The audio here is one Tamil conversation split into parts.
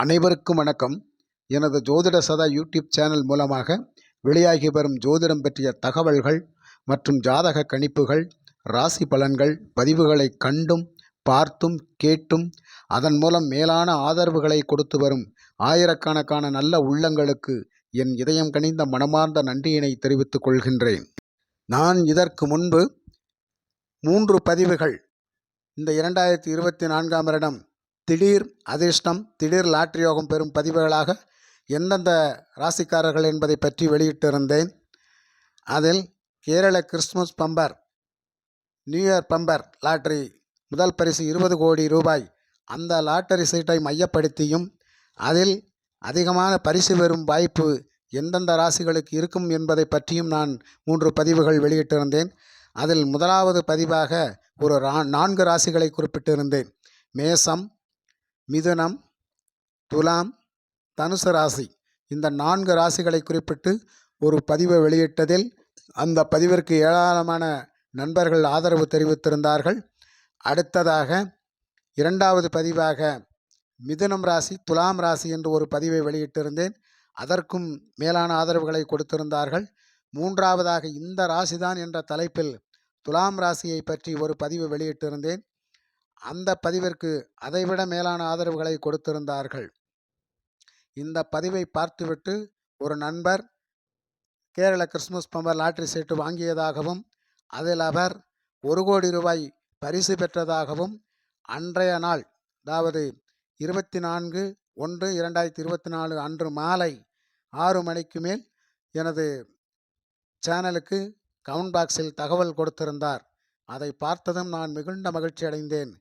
அனைவருக்கும் வணக்கம். எனது ஜோதிட சதா யூடியூப் சேனல் மூலமாக வெளியாகி வரும் ஜோதிடம் பற்றிய தகவல்கள் மற்றும் ஜாதக கணிப்புகள் ராசி பலன்கள் பதிவுகளை கண்டும் பார்த்தும் கேட்டும் அதன் மூலம் மேலான ஆதரவுகளை கொடுத்து வரும் ஆயிரக்கணக்கான நல்ல உள்ளங்களுக்கு என் இதயம் கனிந்த மனமார்ந்த நன்றியினை தெரிவித்துக் கொள்கின்றேன். நான் இதற்கு முன்பு மூன்று பதிவுகள். இந்த இரண்டாயிரத்தி இருபத்தி நான்காம் வருடம் திடீர் அதிர்ஷ்டம் திடீர் லாட்ரி யோகம் பெறும் பதிவுகளாக எந்தெந்த ராசிக்காரர்கள் என்பதை பற்றி வெளியிட்டிருந்தேன். அதில் Kerala Christmas bumper new year bumper lottery முதல் பரிசு இருபது கோடி ரூபாய். அந்த லாட்டரி சீட்டை மையப்படுத்தியும் அதில் அதிகமான பரிசு பெறும் வாய்ப்பு எந்தெந்த ராசிகளுக்கு இருக்கும் என்பதை பற்றியும் நான் மூன்று பதிவுகள் வெளியிட்டிருந்தேன். அதில் முதலாவது பதிவாக ஒரு நான்கு ராசிகளை குறிப்பிட்டிருந்தேன். மேசம் மிதுனம் துலாம் தனுசு ராசி. இந்த நான்கு ராசிகளை குறிப்பிட்டு ஒரு பதிவை வெளியிட்டதில் அந்த பதிவிற்கு ஏராளமான நண்பர்கள் ஆதரவு தெரிவித்திருந்தார்கள். அடுத்ததாக இரண்டாவது பதிவாக மிதுனம் ராசி துலாம் ராசி என்று ஒரு பதிவை வெளியிட்டிருந்தேன். அதற்கும் மேலான ஆதரவுகளை கொடுத்திருந்தார்கள். மூன்றாவதாக இந்த ராசிதான் என்ற தலைப்பில் துலாம் ராசியை பற்றி ஒரு பதிவு வெளியிட்டிருந்தேன். அந்த பதிவிற்கு அதைவிட மேலான ஆதரவுகளை கொடுத்திருந்தார்கள். இந்த பதிவை பார்த்துவிட்டு ஒரு நண்பர் கேரள கிறிஸ்துமஸ் பம்பர் லாட்ரி சீட்டு வாங்கியதாகவும் அதில் அவர் ஒரு கோடி ரூபாய் பரிசு பெற்றதாகவும் அன்றைய நாள் அதாவது இருபத்தி நான்கு ஒன்று இரண்டாயிரத்தி இருபத்தி நாலு அன்று மாலை ஆறு மணிக்கு மேல் எனது சேனலுக்கு கவுண்ட் பாக்ஸில் தகவல் கொடுத்திருந்தார். அதை பார்த்ததும் நான் மிகுந்த மகிழ்ச்சி அடைந்தேன்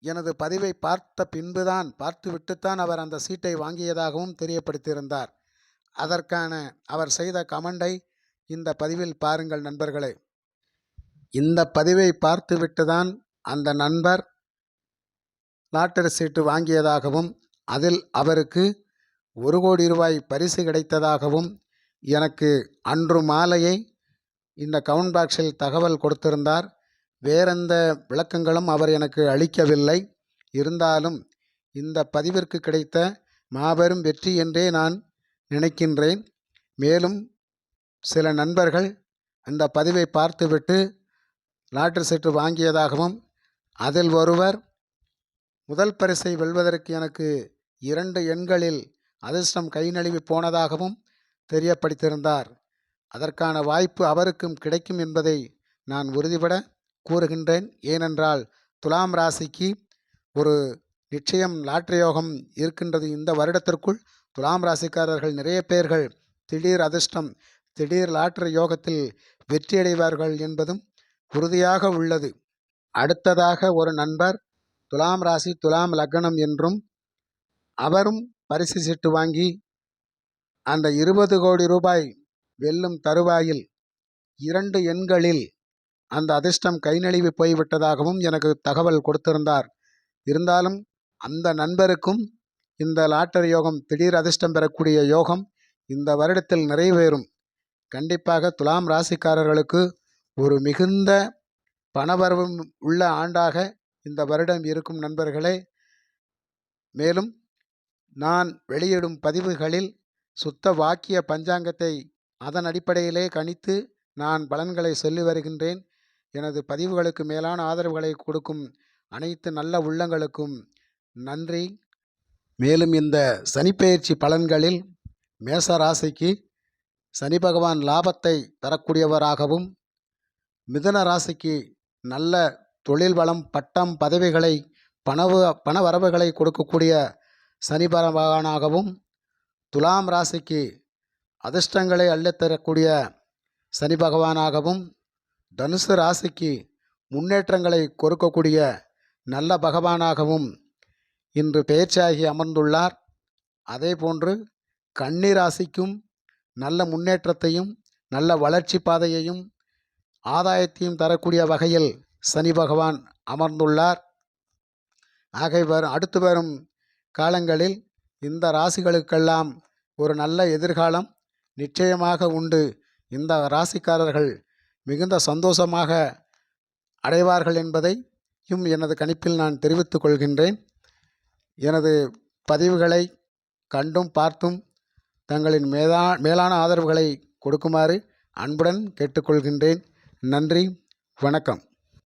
எனது பதிவை பார்த்த பின்புதான் பார்த்துவிட்டுத்தான் அவர் அந்த சீட்டை வாங்கியதாகவும் தெரியப்படுத்தியிருந்தார். அதற்கான அவர் செய்த கமெண்டை இந்த பதிவில் பாருங்கள் நண்பர்களே. இந்த பதிவை பார்த்துவிட்டுதான் அந்த நண்பர் லாட்டரி சீட்டு வாங்கியதாகவும் அதில் அவருக்கு ஒரு கோடி ரூபாய் பரிசு கிடைத்ததாகவும் எனக்கு அன்று மாலையை இந்த கவுண்ட் பாக்ஸில் தகவல் கொடுத்திருந்தார். வேறெந்த விளக்கங்களும் அவர் எனக்கு அளிக்கவில்லை. இருந்தாலும் இந்த பதிவிற்கு கிடைத்த மாபெரும் வெற்றி என்றே நான் நினைக்கின்றேன். மேலும் சில நண்பர்கள் அந்த பதிவை பார்த்துவிட்டு லாட்டரி சீட்டு வாங்கியதாகவும் அதில் ஒருவர் முதல் பரிசை வெல்வதற்கு எனக்கு இரண்டு எண்களில் அதிர்ஷ்டம் கை நழுவி போனதாகவும் தெரியப்படுத்தியிருந்தார். அதற்கான வாய்ப்பு அவருக்கும் கிடைக்கும் என்பதை நான் உறுதிபட கூறுகின்றேன். ஏனென்றால் துலாம் ராசிக்கு ஒரு நிச்சயம் லாட்டரி யோகம் இருக்கின்றது. இந்த வருடத்திற்குள் துலாம் ராசிக்காரர்கள் நிறைய பேர்கள் திடீர் அதிர்ஷ்டம் திடீர் லாட்டரி யோகத்தில் வெற்றியடைவார்கள் என்பதும் உறுதியாக உள்ளது. அடுத்ததாக ஒரு நண்பர் துலாம் ராசி துலாம் லக்னம் என்றும் அவரும் பரிசு சீட்டு வாங்கி அந்த இருபது கோடி ரூபாய் வெல்லும் தருவாயில் இரண்டு எண்களில் அந்த அதிர்ஷ்டம் கை நழுவி போய்விட்டதாகவும் எனக்கு தகவல் கொடுத்திருந்தார். இருந்தாலும் அந்த நண்பருக்கும் இந்த லாட்டரி யோகம் திடீர் அதிர்ஷ்டம் பெறக்கூடிய யோகம் இந்த வருடத்தில் நிறைவேறும். கண்டிப்பாக துலாம் ராசிக்காரர்களுக்கு ஒரு மிகுந்த பணவரவும் உள்ள ஆண்டாக இந்த வருடம் இருக்கும் நண்பர்களே. மேலும் நான் வெளியிடும் பதிவுகளில் சுத்த வாக்கிய பஞ்சாங்கத்தை அதன் அடிப்படையிலே கணித்து நான் பலன்களை சொல்லி வருகின்றேன். எனது பதிவுகளுக்கு மேலான ஆதரவுகளை கொடுக்கும் அனைத்து நல்ல உள்ளங்களுக்கும் நன்றி. மேலும் இந்த சனிப்பெயர்ச்சி பலன்களில் மேச ராசிக்கு சனி பகவான் லாபத்தை தரக்கூடியவராகவும் மிதுன ராசிக்கு நல்ல தொழில் வளம் பட்டம் பதவிகளை பணவு பண வரவுகளை கொடுக்கக்கூடிய சனி பகவானாகவும் துலாம் ராசிக்கு அதிர்ஷ்டங்களை அள்ளித்தரக்கூடிய சனி பகவானாகவும் தனுசு ராசிக்கு முன்னேற்றங்களை கொடுக்கக்கூடிய நல்ல பகவானாகவும் இன்று பேச்சாகி அமர்ந்துள்ளார். அதே போன்று கன்னி ராசிக்கும் நல்ல முன்னேற்றத்தையும் நல்ல வளர்ச்சி பாதையையும் ஆதாயத்தையும் தரக்கூடிய வகையில் சனி பகவான் அமர்ந்துள்ளார். ஆகை வரும் அடுத்து வரும் காலங்களில் இந்த ராசிகளுக்கெல்லாம் ஒரு நல்ல எதிர்காலம் நிச்சயமாக உண்டு. இந்த ராசிக்காரர்கள் மிகுந்த சந்தோஷமாக அடைவார்கள் என்பதையும் எனது கணிப்பில் நான் தெரிவித்துக் கொள்கின்றேன். எனது பதிவுகளை கண்டும் பார்த்தும் தங்களின் மேலா மேலான ஆதரவுகளை கொடுக்குமாறு அன்புடன் கேட்டுக்கொள்கின்றேன். நன்றி வணக்கம்.